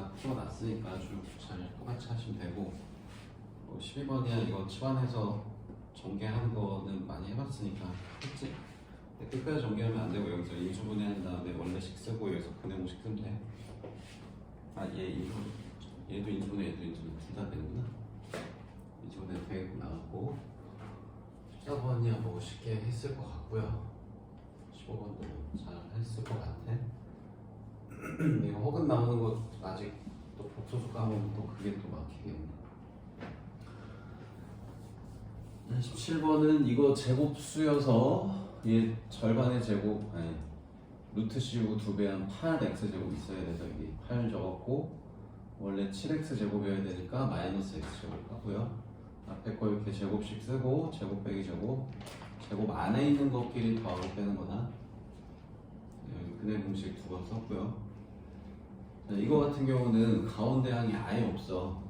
다 풀어놨으니까 잘 똑같이 하시면 되고 뭐 12번이야 이거 치환해서 전개하는 거는 많이 해봤으니까 했지? 끝까지 전개하면 안 되고 여기서 인수분해 한 다음에 원래 식 쓰고 여기서 분해공식 쓰면 돼. 아얘 인수 얘도 인수분해 얘도 인수분해 둘 다 되는구나. 인수분해 되고 나왔고 14번이야 뭐 쉽게 했을 것 같고요. 15번도 잘. 이거 혹은 나오는 거 아직 또 복소수 까면 또 그게 또 막히겠네. 17번은 이거 제곱수여서 얘 절반의 제곱 아니 루트 씌우고 두 배한 8x 제곱 있어야 돼서 여기 8 적었고 원래 7x 제곱이어야 되니까 마이너스 x 제곱 하고요. 앞에 거 이렇게 제곱씩 쓰고 제곱 빼기 제곱 제곱 안에 있는 것끼리 더하고 빼는 거나 근해 공식 두 번 썼고요. 자, 이거 같은 경우는 가운데 항이 아예 없어.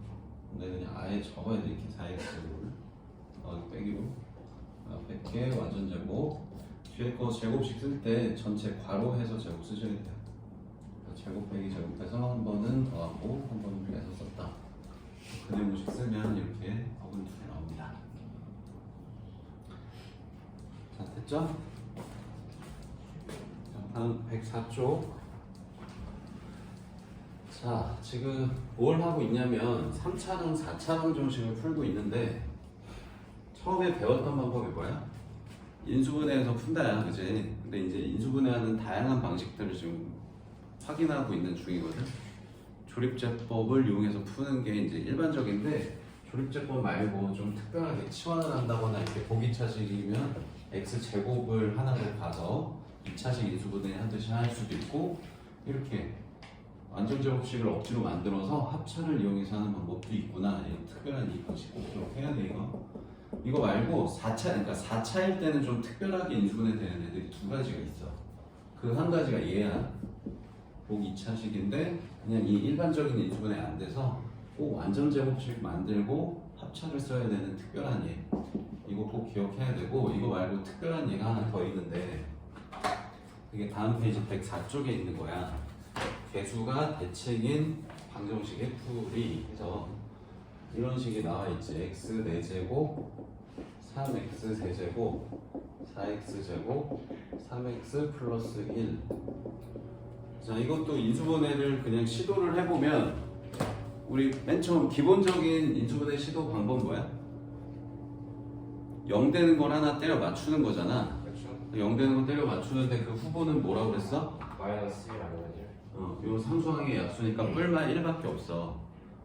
근데 그냥 아예 적어야 돼 이렇게 4x 제곱을 어, 빼기로 앞에 게 완전 제곱 뒤에 거 제곱씩 쓸때 전체 괄호해서 제곱 쓰셔야 돼요. 그러니까 제곱 빼기 제곱해서 한 번은 더하고 한 번은 빼서 썼다. 공식 쓰면 이렇게 어근 두개 나옵니다. 자 됐죠? 자, 다음 104쪽. 자, 지금 뭘 하고 있냐면 3차랑 4차랑 정식을 풀고 있는데 처음에 배웠던 방법이 뭐야? 인수분해에서 푼다야, 그지? 근데 이제 인수분해하는 다양한 방식들을 지금 확인하고 있는 중이거든. 조립제법을 이용해서 푸는 게 이제 일반적인데 조립제법 말고 좀 특별하게 치환을 한다거나 이렇게 보기차식이면 x 제곱을 하나로 봐서 2차식 인수분해 하듯이 할 수도 있고 이렇게 완전 제곱식을 억지로 만들어서 합차를 이용해서 하는 방법도 있구나. 이 특별한 이 방식 꼭 기억해야 돼 이거. 이거 말고 4차 그러니까 4차일 때는 좀 특별하게 인수분해 되는 애들이 두 가지가 있어. 그 한 가지가 얘야. 복 2차식인데 그냥 이 일반적인 인수분해 안 돼서 꼭 완전 제곱식 만들고 합차를 써야 되는 특별한 얘. 이거 꼭 기억해야 되고 이거 말고 특별한 얘가 하나 더 있는데 이게 다음 페이지 104쪽에 있는 거야. 개수가 대칭인 방정식의 풀이 해서 이런 식이 나와 있지. x 4제곱, 3x 세제곱, 4x 제곱, 3x 플러스 1. 자, 이것도 인수분해를 그냥 시도를 해보면 우리 맨 처음 기본적인 인수분해 시도 방법 뭐야? 0 되는 걸 하나 때려 맞추는 거잖아. 그렇죠. 0 되는 거 때려 맞추는데 그 후보는 뭐라고 그랬어? 마이너스 1 아니면 1. 어, 요 상수항의 약수니까 뿔만 1밖에 없어.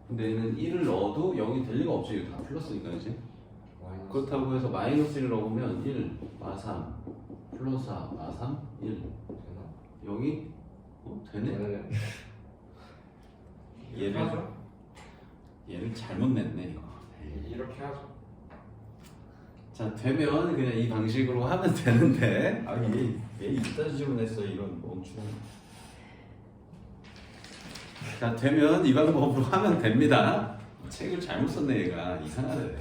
근데 얘는 1을 넣어도 0이 될 리가 없지. 이거 다 플러스니까 이제. 마이너스 그렇다고 해서 마이너스 1을 넣으면 1, 마 3, 플러스 4, 마 3, 1. 되나? 여기 어, 되네? 얘는 얘를 하죠? 얘를 잘못 냈네 이거. 이- 이렇게 하죠. 자 되면 그냥 이 방식으로 하면 되는데 아얘얘 이따 지원했어 이런 멈추. 자 되면 이 방 법으로 하면 됩니다. 책을 잘못 썼네 얘가 이상하네.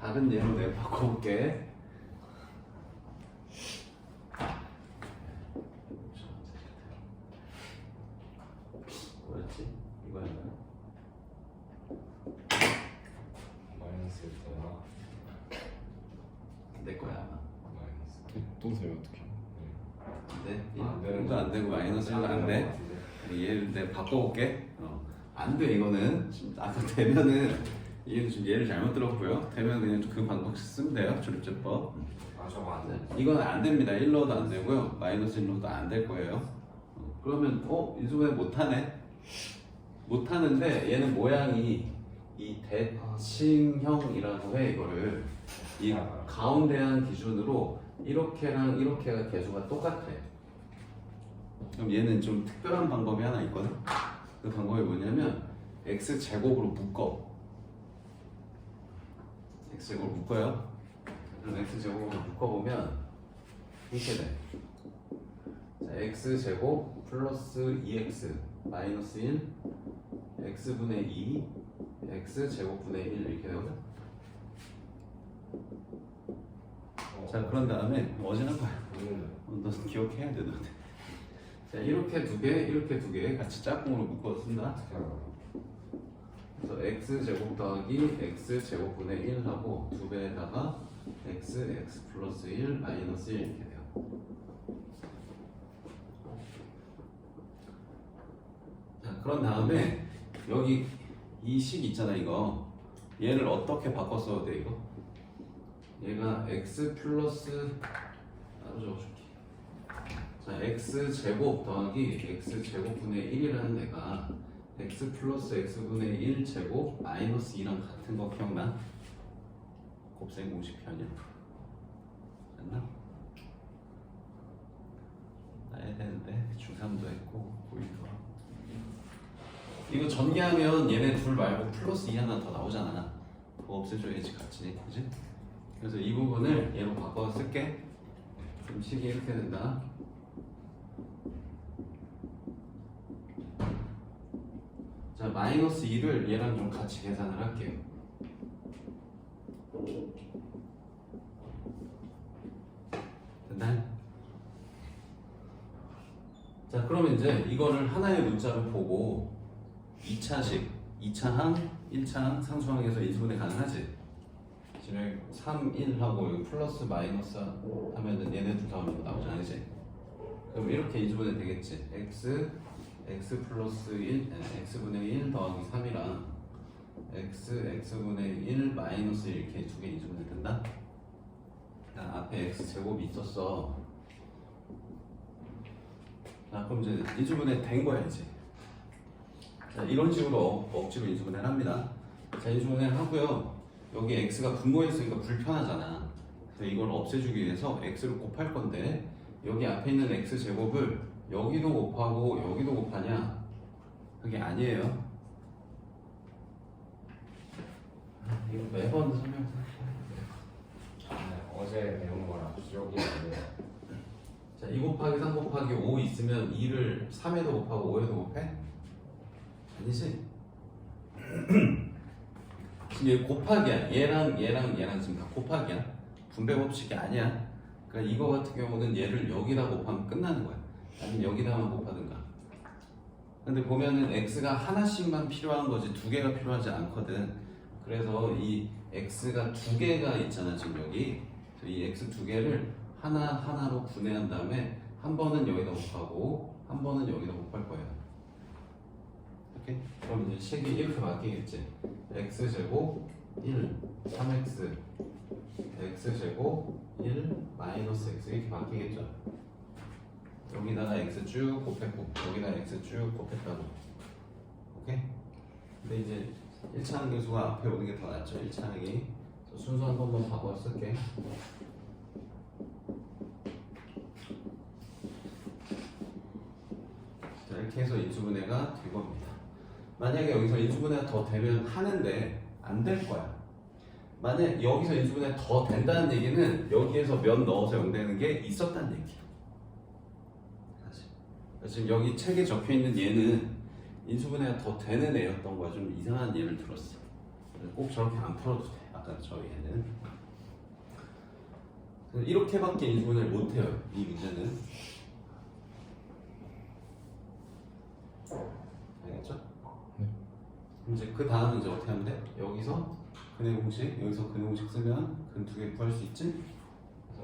다른 예로 내가 바꿔볼게. 뭐였지? 이거였나요? 마이너스 1 되나? 내 거야 아마. 마이너스. 또 세요 어떻게? 안 돼? 안 되는 1도 안 되고 마이너스 1도 안 돼? 얘를 내가 바꿔볼게. 어. 안 돼 이거는 지금 아까 되면은 얘는 지금 얘를 잘못 들었고요. 되면 그냥 그 방법 쓰면 돼요. 조립제법. 아 저거 안 돼. 이건 안 됩니다. 1로도 안 되고요. 마이너스 1로도 안 될 거예요. 어, 그러면 어 인수분해 못하네. 못하는데 얘는 모양이 이 대칭형이라고 해 이거를 이 가운데한 기준으로 이렇게랑 이렇게가 개수가 똑같아. 그럼 얘는 좀 특별한 방법이 하나 있거든. 그 방법이 뭐냐면 x 제곱으로 묶어. x 제곱으로 묶어요. 그럼 x 제곱으로 묶어 보면 이렇게 돼. 자, x 제곱 플러스 2x 마이너스 1 x분의 2 x 제곱분의 1 이렇게 되거든. 어, 자 그런 다음에 어지는 거야. 음. 어, 너 기억해야 돼 너네. 자 이렇게 두 개, 이렇게 두 개 같이 짝꿍으로 묶어 쓴다. 그래서 x 제곱 더하기 x 제곱분의 1 하고 두 배에다가 x x 플러스 1 마이너스 1 이렇게 돼요. 자 그런 다음에 여기 이 식 있잖아 이거 얘를 어떻게 바꿔 써도 돼 이거? 얘가 x 플러스 따로 적어줄게. 자 x 제곱 더하기 x 제곱분의 1이라는 데가 x 플러스 x분의 1 제곱 마이너스 2랑 같은 거 기억나? 곱셈 공식 편이야. 됐나? 나야 되는데 중3도 했고 보이더라. 이거 전개하면 얘네 둘 말고 플러스 2 하나 더 나오잖아. 그거 없애줘야지 같이, 그지? 그래서 이 부분을 얘로 바꿔 쓸게. 그럼 식이 이렇게 된다. 자 마이너스 2를 얘랑 좀 같이 계산을 할게요. 됐나요? 자 그러면 이제 이거를 하나의 문자로 보고 2차식, 2차항, 1차항, 상수항에서 인수분해 가능하지? 지금 3, 1하고 여기 플러스 마이너스 하면은 얘네 둘 더하면 나오잖아 그지? 그럼 이렇게 인수분해 되겠지? x x 플러스 1, 아니, x분의 1 더하기 3이랑 x x분의 1 마이너스 1 이렇게 두개 인수분해 된다? 자, 앞에 x 제곱이 있었어. 자 그럼 이제 인수분해 된 거야 이제. 자 이런 식으로 억- 억지로 인수분해를 합니다. 자 인수분해를 하고요. 여기 x가 분모에 있으니까 불편하잖아. 이걸 없애주기 위해서 x를 곱할 건데 여기 앞에 있는 x 제곱을 여기도 곱하고 여기도 곱하냐? 그게 아니에요. 아, 이거 매번 설명. 네, 어제 배운 거랑 기억이 안 나요. 자, 2 곱하기 3 곱하기 5 있으면 2를 3에도 곱하고 5에도 곱해? 아니지? 지금 얘 곱하기야. 얘랑 얘랑 얘랑 지금 다 곱하기야. 분배 법칙이 아니야. 그러니까 이거 같은 경우는 얘를 여기다 곱하면 끝나는 거야. 아니면 여기다만 곱하든가. 근데 보면은 x가 하나씩만 필요한 거지 두 개가 필요하지 않거든. 그래서 이 x가 두 개가 있잖아 지금 여기. 이 x 두 개를 하나 하나로 분해한 다음에 한 번은 여기다 곱하고 한 번은 여기다 곱할 거예요. 오케이? 그럼 이제 식이 이렇게 바뀌겠지. x 제곱 1, 3x, x 제곱 1 마이너스 x 이렇게 바뀌겠죠. 여기다가 x 쭉 곱했고 여기다 x 쭉 곱했다고. 오케이? 근데 이제 1차항 계수가 앞에 오는 게 더 낫죠. 1차항이 순서 한 번만 바꿔 쓸게. 자, 이렇게 해서 인수분해가 된 겁니다. 만약에 여기서 인수분해가 더 되면 하는데 안 될 거야. 만약 여기서 인수분해 더 된다는 얘기는 여기에서 면 넣어서 0 되는 게 있었다는 얘기야. 지금 여기 책에 적혀 있는 얘는 인수분해가 더 되는 애였던 거야. 좀 이상한 예를 들었어. 꼭 저렇게 안 풀어도 돼. 아까 저 얘는. 그래서 이렇게밖에 인수분해를 못 해요. 이 문제는. 알겠죠? 그럼 그 다음은 이제 어떻게 하면 돼? 여기서 근의 공식, 여기서 근의 공식 쓰면 근 두 개 구할 수 있지?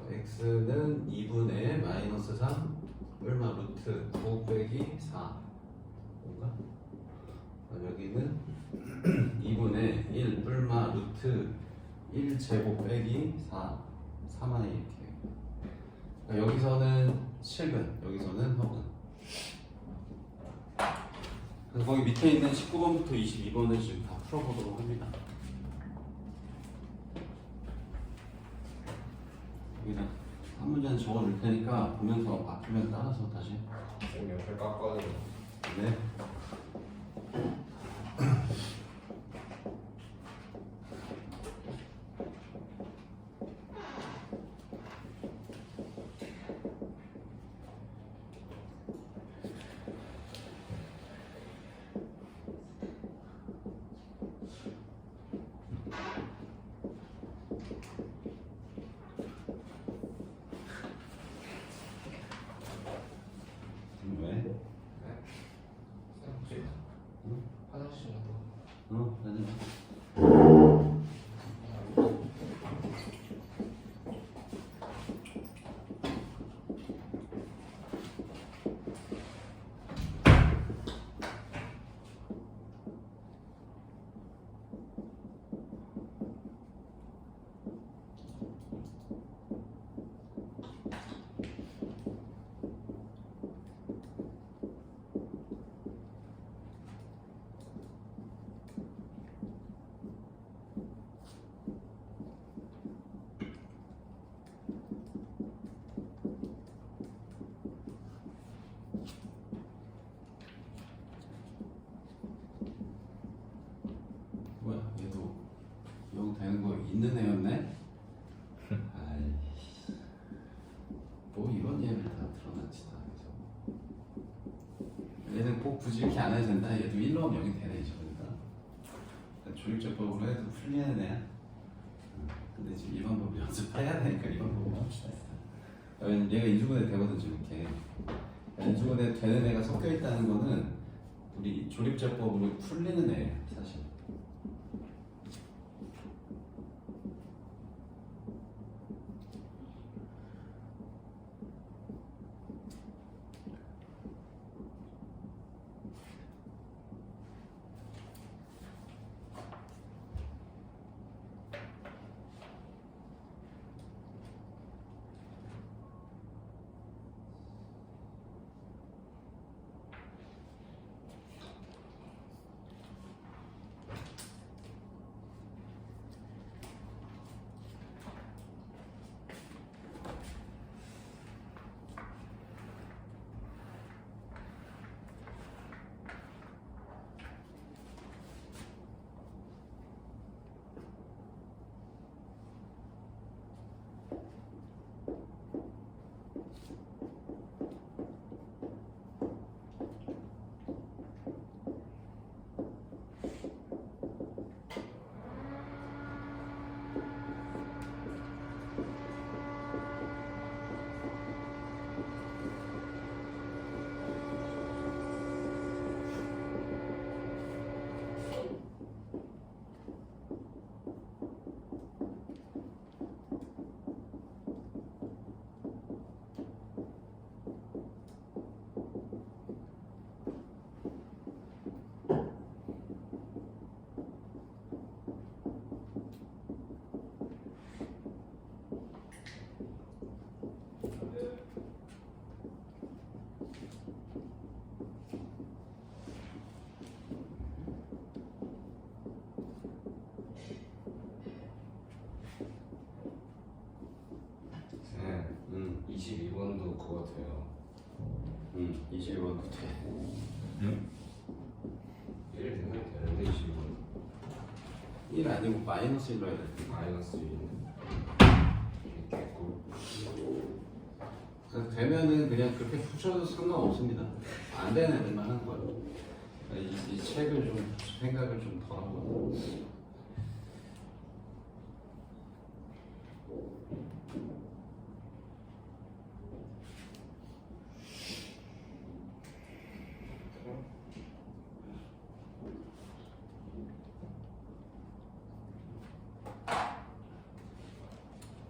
그래서 x는 2분의 마이너스 3 얼마 루트 9 빼기 4 뭔가? 여기는 2분의 1 얼마 루트 1 제곱 빼기 4 3i 이렇게 그러니까 여기서는 7근 여기서는 허근 그래서 거기 밑에 있는 19번부터 22번을 지금 다 풀어보도록 합니다. 여기다 한 문제는 적어줄 테니까 보면서 바뀌면 따라서 다시. 쌤 옆에 깎아줘. 네. Mm-hmm. 얘를 다 드러났지 다 그래서 얘는 꼭 굳이 이렇게 안 해도 된다? 얘도 1 넣으면 0이 되네 이제 보니까 조립제법으로 해도 풀리는 애야. 음, 근데 지금 이 방법 연습해야 되니까 이 방법을 합시다. 일단. 얘가 인수분해 되거든 지금 이렇게 인수분해 되는 애가 섞여 있다는 거는 우리 조립제법으로 풀리는 애예요 사실 21번도 돼1 되면 되는데 22번 1 아니고 마이너스 1로 해야 돼 마이너스 1 됐고 그래서 되면은 그냥 그렇게 푸셔도 상관없습니다. 안 되는 애들만 하는 거예요. 이, 이 책을 좀 생각을 좀더 하고.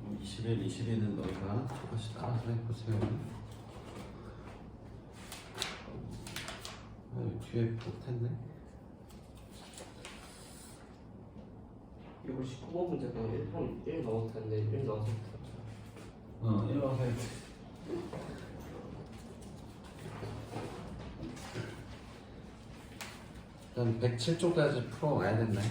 뭐 21, 22는 너희가 조금씩 따라서 해보세요. 아, 뒤에 못했네. 이거 19번 문제가 1번 1 나올 텐데 1 나와서 못했죠. 어, 일로 와서 해. 일단 107쪽까지 풀어가야 된다.